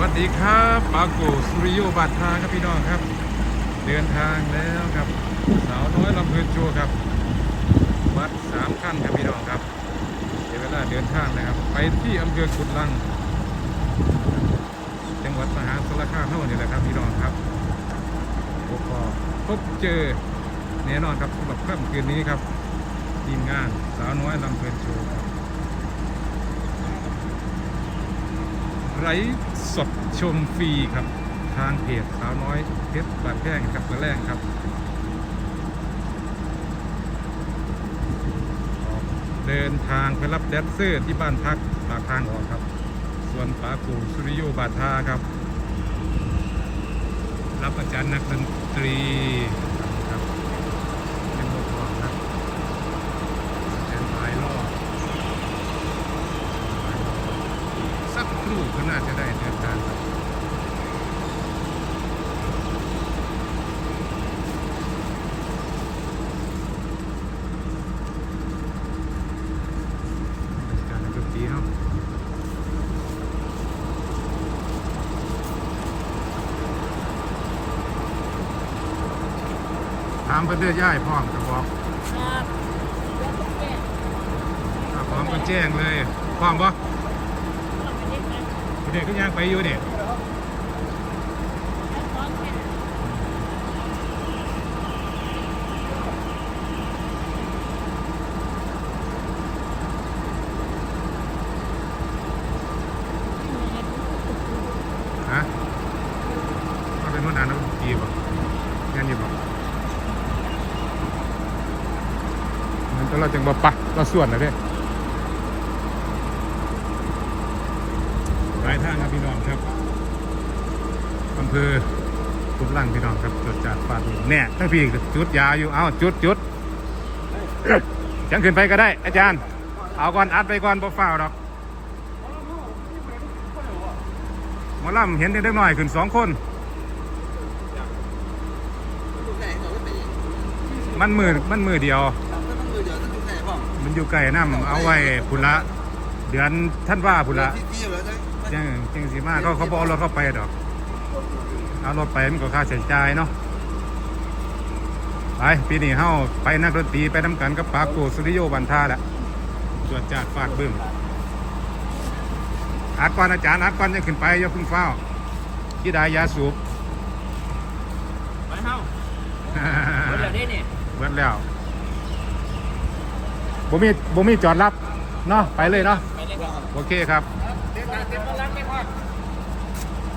วัสดีครับปาโกสุริโยบัตทาครับพี่น้องครับ เดินทางแล้วครับ สาวน้อยลำเพลินโชว์ครับบัตรสามขั้นครับพี่น้องครับเดี๋ยวเวลาเดินทางนะครับ ไปที่อำเภอกุดลัง จังหวัดมหาสารคามเท่านี้แหละครับพี่น้องครับพบพอพบเจอแน่นอนครับสำหรับค่ำคืนนี้ครับทีมงานสาวน้อยลำเพลินโชว์ครับ ไร้สดชมฟรีครับ ทางเพจสาวน้อยเพชรบาดแพงครับกระแรงครับเดินทางไปรับแดนเซอร์ที่บ้านพักปากทางออกครับส่วนป๋ากูสุริโยบาทาครับ รับอาจารย์นักดนตรีครับเป็นบทกลอนครับแอนหลายรอบ สักครู่ก็น่าจะได้เดินทางครับการนักดนตรีเนาะ ถามเพื่อนเด้อย่ายพร้อมจะบอกครับแล้วก็แก้ถ้าพร้อมก็แจ้งเลยพร้อมปะเราไม่ได้ไปเด็กก็ย่างไปอยู่เด็กแล้วพร้อมแค่ฮะก็เป็นวันนั้นนะดีป่ะงานดีป่ะ มันก็เราจังบ่ปะเราส่วนนะเด้หลายทางครับพี่น้องครับอำเภอกุดลังพี่น้องครับจุดจัดฟาดนี่แน่ทั้งพี่จุดยาอยู่เอาจุดจุดจังขึ้นไปก็ได้ อาจารย์ เอาก่อนอัดไปก่อนบ่ฟ้าวดอกหมอลำเห็นเด็กๆน้อยขึ้นสองคน มันมือมันมือเดียว มันอยู่ไกลน้ำเอาไว้พุนละ เดือนท่านว่าพุนละยังจังสีมาเขาเขาบเอกรถเข้าไปดอกเอารถไปมันก็ค่าใช้จ่ายเนาะไปปีนี้เฮาไปนักดนตรีไปน้ำกันกับปาโกสุริโยบันทาแหละจวดจาดฟาดบึ้มอัดก่อนอาจารย์อัดก่อนจะขึ้นไปอย่าเพึ่งเฝ้าที่ดายาสูบไปเฮาเดี๋ยวนี้นี่เบิดแล้ว บ่มีบ่มีจอดรับเนาะไปเลยเนาะไปเลยครับโอเคครับเต็มเต็มร้านไม่พอ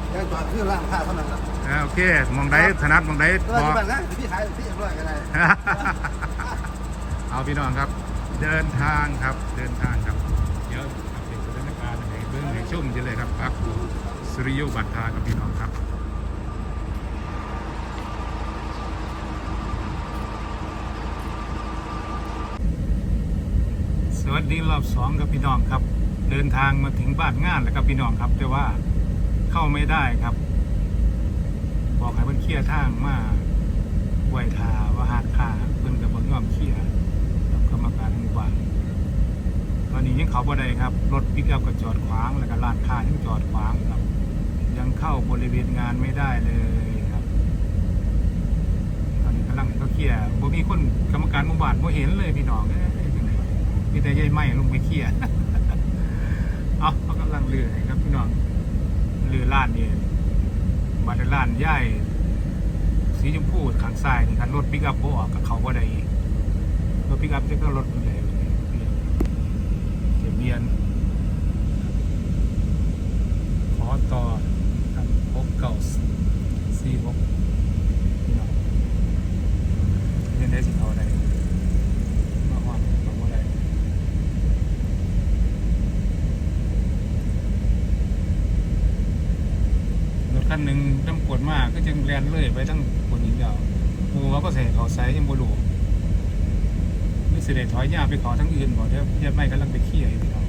แค่จอดเพื่อล่างค่าเท่านั้นครับอ่าโอเคมองใดถนัดมองใดก็บที่อกบ้านนะพี่ขายพี่ยังร้อยกันได้เอาพี่น้องครับ เดินทางครับเดินทางครับเดี๋ยวอัปเดตสถานการณ์ให้เบื้องให้ชมจะเลยครับพักกูสุริโยบัตรทากับพี่น้องครับ ส วัสดีรอบสองครับพี่น้องครับ เดินทางมาถึงบ้านงานแล้วครับพี่น้องครับ แต่ว่าเข้าไม่ได้ครับ บอกให้เพิ่นเคลียร์ทางมาไหวทาว่าหาดขาเพิ่อนกับบนยอมเคลียร์กับกรรมการหมู่บ้านตอนนี้ยังเขาบ่ได้ครับ รถปิกอัพก็จอดขวางแล้วก็ร้านคายังจอดขวางครับ ยังเข้าบริเวณงานไม่ได้เลยครับตอนนี้กำลังเขาเคลียร์บ่มีคนกรรมการหมู่บ้านบ่เห็นเลยพี่น้องเอ้ย มีแต่ยายไหม้ลงไปเคลียเอาเขากำลังเรือครับพี่น้องเรือลาดนี่บัตรลานย่ายสีชมพูข้างซ้ายนี่ครับรถปิกอัพบ่ออกกับเขาบ่ได้รถปิกอัพจะก็รถมันเสียเบียนขอต่อครับพบเก่าสี่หกพี่น้องเรียนได้สิเขาได้มาหอดมาบ่ได้รถ คันหนึ่งน้ำกวดมากก็จึงแลนเลยไปทั้งคนนี้เดียวปูเขาก็ใส่เขาใส่ยังบ่รู้ไม่เสด็จถอยยาไปขอทั้งอื่นบอกเดี๋ยวเดี๋ยบไม่กำลังไปเขี่ยอยู่พี่น้อง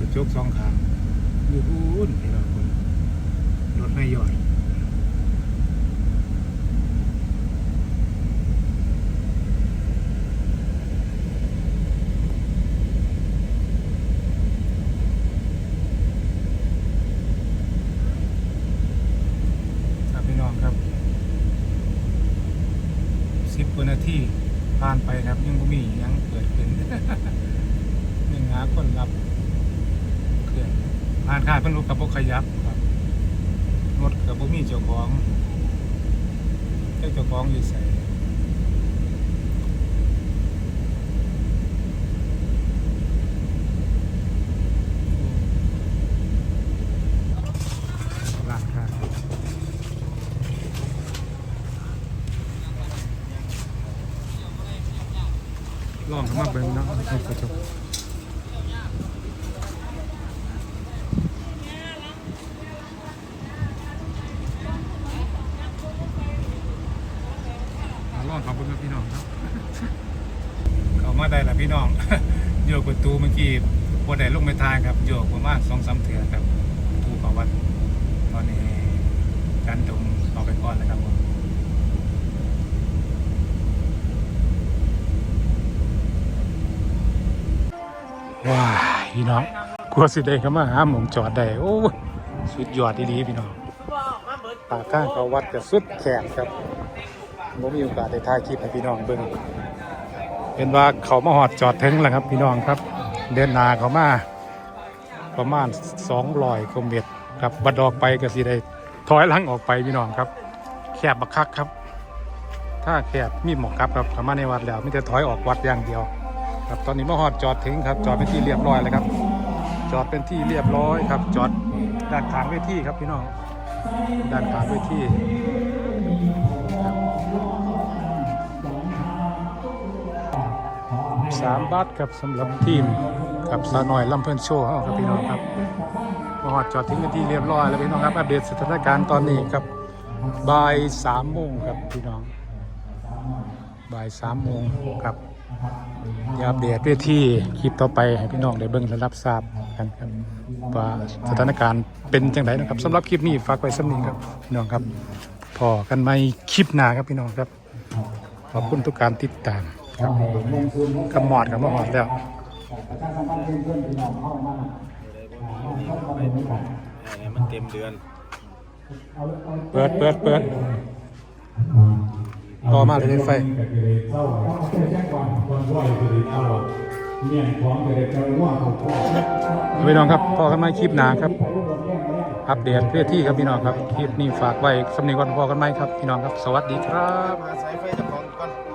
ระจกสองข้างอยู่พูนพี่น้องคนรถไม่ยอดครับพี่น้องครับ สิบกว่านาทีผ่านไปครับยังไม่มียังเกิดขึ้นยังหาคนรับเคลื่อนผ่านค่ายเพิ่นรู้กับบกขยับครับรถกับบ่มีเจ้าของเจ้าเจ้าของอยู่ใส่ร้านค้า ลองเข้ามาเบิ่งเนาะให้กระจกลองขอบคุณครับพี่น้องครับเขามาได้ละพี่น้องโยกประตูเมื่อกี้พอได้ลงไปทางครับโยกประมาณสองสามเถื่อครับถูกเขาวัดตอนนี้การตรงเอาไปก่อนแล้วครับผมว้าย พี่น้องกลัวสิได้เข้ามาหาหมองจอดได้โอ้สุดยอดดีๆพี่น้องปากข้างเขาวัดกับสุดแขกครับผมมีโอกาสได้ถ่ายคลิปให้พี่น้องเบิ่งเป็นว่าเขามาหอดจอดถึงแล้วครับพี่น้องครับ เดินหนาเขามาประมาณ200กิโลเมตรครับบัดออกไปก็สิได้ถอยหลังออกไปพี่น้องครับ แคบบักคักครับ ถ้าแคบมีหมอกครับครับเข้ามาในวัดแล้วไม่จะถอยออกวัดอย่างเดียว ครับตอนนี้มาหอดจอดถึงครับจอดเป็นที่เรียบร้อยเลยครับ จอดเป็นที่เรียบร้อยครับ จอดด้านข้างเวทีครับพี่น้องด้านข้างเวทีสามบาทครับสำหรับทีมกับสาวน้อยลำเพิ่นโชว์เฮาครับพี่น้องครับมาฮอดจอดถึงกันที่เรียบร้อยแล้วพี่น้องครับอัปเดตสถานการณ์ตอนนี้ครับบ่ายสามโมงครับพี่น้อง บ่ายสามโมงครับเดี๋ยวอัปเดตเวทีคลิปต่อไปให้พี่น้องได้เบิ่งและรับทราบกันครับว่าสถานการณ์เป็นจังไดนะครับสำหรับคลิปนี้ฝากไว้สำนึงครับพี่น้องครับพอกันไม่คลิปหน้าครับพี่น้องครับ ขอบคุณทุกการติดตามครับกำหมอดกับมหอดแล้วมันเต็มเดือน เปิดเปิดเปิด ต่อมาเลยไฟพี่น้องครับพอกันไหมคลิปหนาครับ อัปเดตเพื่อที่ครับพี่น้องครับ คลิปนี้ฝากไว้สำนียงก่อนพอกันไหมครับ พี่น้องครับ สวัสดีครับ